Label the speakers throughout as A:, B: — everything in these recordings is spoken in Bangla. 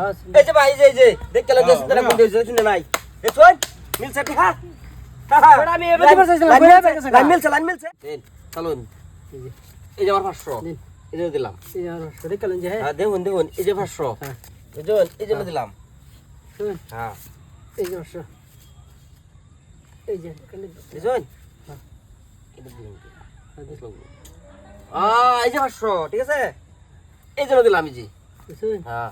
A: হ্যাঁ
B: এই যে ভাই এই যে এই যে দেখ কেন যে সুন্দর কোন দিয়েছে শুনে নাই। এ শোন মিলছে কি হ্যাঁ
A: বেটা, আমি এবার পেয়ে
B: লাইন মিলছে লাইন মিলছে চলুন।
A: এই যে,
B: আমার পাঁচশো।
A: দিন।
B: এই যে দিলাম।
A: এই যে আমার পাঁচশো, দেখলেন যে, হ্যাঁ,
B: হ্যাঁ দেখুন দেখুন এই যে পাঁচশো।
A: হ্যাঁ।
B: বুঝুন এই যে দিলাম।
A: শুনুন,
B: হ্যাঁ।
A: এই যে পাঁচশো। এই যে, হ্যাঁ।
B: এটা দিলাম।
A: হ্যাঁ,
B: না। এই যে পাঁচশো ঠিক আছে? এই জন্য দিলাম এই যে। হ্যাঁ।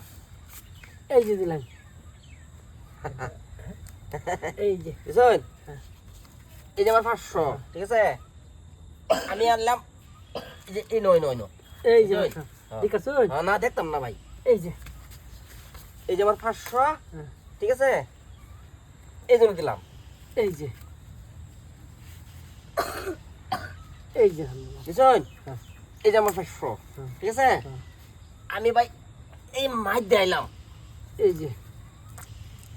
A: এই যে দিলাম। এই যে,
B: বুঝুন
A: হ্যাঁ।
B: এই যে আমার পাঁচশো ঠিক আছে আমি আনলাম এই যে এই নয় নয় নয়
A: এই যে।
B: হ্যাঁ।
A: ঠিক আছে, শুনুন,
B: হ্যাঁ, না দেখতাম না ভাই
A: এই যে,
B: এই যে আমার পাঁচশো
A: হ্যাঁ।
B: ঠিক আছে এই জন্য দিলাম
A: এই যে। এই যে।
B: বুঝছেন
A: হ্যাঁ।
B: এই যে আমার পাঁচশো
A: হ্যাঁ।
B: ঠিক আছে
A: হ্যাঁ।
B: আমি ভাই এই মাছ দিলাম
A: এই যে,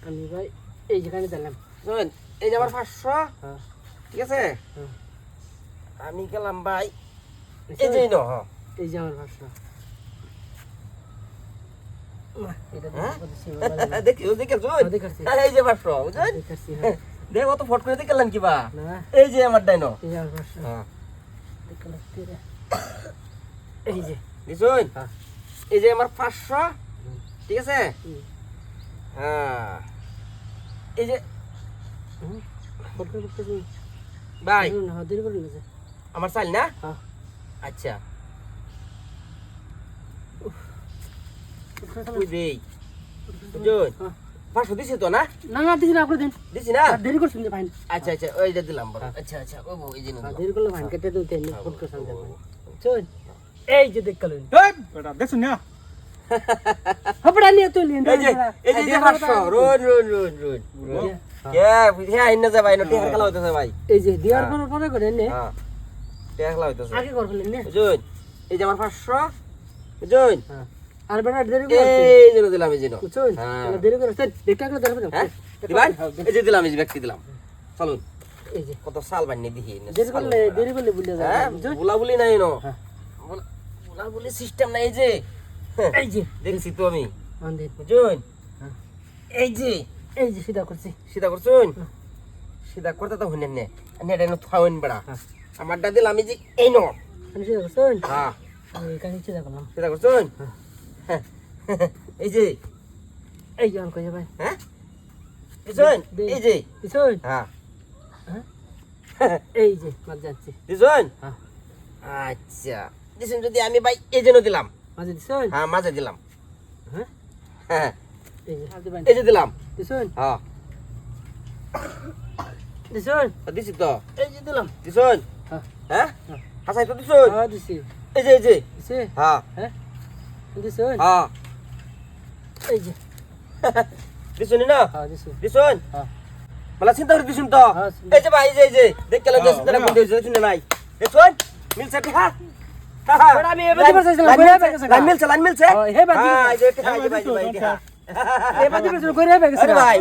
A: আমি ভাই এই যেখানে দিলাম
B: বুঝছেন এই যে আমার পাঁচশো
A: হ্যাঁ।
B: ঠিক আছে
A: হ্যাঁ।
B: আমি গেলাম ভাই এই? যে নো, হ্যাঁ।
A: এই যে আমার পাঁচশো
B: দেখি
A: হ্যাঁ, দেখাচ্ছি।
B: এই যে ফট করে এই আমার ডাইনো
A: এই যে। এই যে
B: বুঝছেন। এই যে আমার পাঁচশো ঠিক আছে। হ্যাঁ। এই যে। ভাই
A: ধরুন, দেরি করুন না যে।
B: আমার চাল না?
A: হ্যাঁ।
B: আচ্ছা।
A: হ্যাঁ।
B: পাঁচশো দিছি তো না?
A: না না দিছি না আপনি দিন।
B: দিছি না?
A: দেরি করছেন ভাই
B: আচ্ছা আচ্ছা ওই যে দিলাম
A: হ্যাঁ।
B: আচ্ছা আচ্ছা ও এই যে
A: দেরি করলে ভাই কেটে দিতে। চল এই যে
C: না
B: এই যে আমার
A: আর বেটা দেরি করে
B: এই দিলাম এই
A: বুঝছেন। দেরি করে করে ধরবেন
B: হ্যাঁ দিবান এই যে দিলাম এই যে ব্যক্তি দিলাম চলুন
A: এই যে
B: কত সাল বানিয়ে দিহি
A: দেরি করলে দেরি করলে
B: বুলা বুলি নাই নো। বুলা বুলি সিস্টেম নাই এই যে
A: এই যে
B: দেখছি তো আমি। বুঝুন
A: হ্যাঁ।
B: এই যে
A: এই যে সিধা করছি।
B: সিধা করছুন?
A: হ্যাঁ।
B: সিধা করতে তো হইনেন নে। নেটা নো থাউন বড়া।
A: হ্যাঁ।
B: আমারটা এই যে এই নো।
A: আমি সিধা করছেন?
B: হ্যাঁ।
A: আমি এখানে সিধা করলাম।
B: সিধা করছুন। এই যে।
A: এই যে অন কই ভাই।
B: হ্যাঁ? এই যে। হ্যাঁ।
A: এই যে মাঝ যাচ্ছি।
B: দিছুন আচ্ছা। দিছুন যদি আমি ভাই এই জন্য দিলাম।
A: মাঝে দিছুন?
B: হ্যাঁ মাঝে দিলাম।
A: হ্যাঁ?
B: হ্যাঁ
A: এই যে হাতে বান
B: এই যে দিলাম।
A: দিছুন?
B: হ্যাঁ।
A: দিছুন?
B: দিছি তো।
A: এই যে দিলাম।
B: দিছুন?
A: হ্যাঁ।
B: হ্যাঁ?
A: হ্যাঁ।
B: হাসাই তো দিছুন?
A: হ্যাঁ দিছি।
B: এই যে এই যে।
A: দিছি?
B: হ্যাঁ।
A: হ্যাঁ? দিছুন?
B: হ্যাঁ।
A: এই যে।
B: দিছুন না?
A: হ্যাঁ দিছি।
B: দিছুন?
A: হ্যাঁ।
B: দিছুন তো?
A: হ্যাঁ,
B: এই যে ভাই এই যে এই যে। দেখ কেন যে
C: হ্যাঁ,
B: চিন্তা
C: হ্যাঁ।
B: কোন দিয়েছে শুনে নাই? দেখুন মিলছে কি হ্যাঁ হ্যাঁ ভাই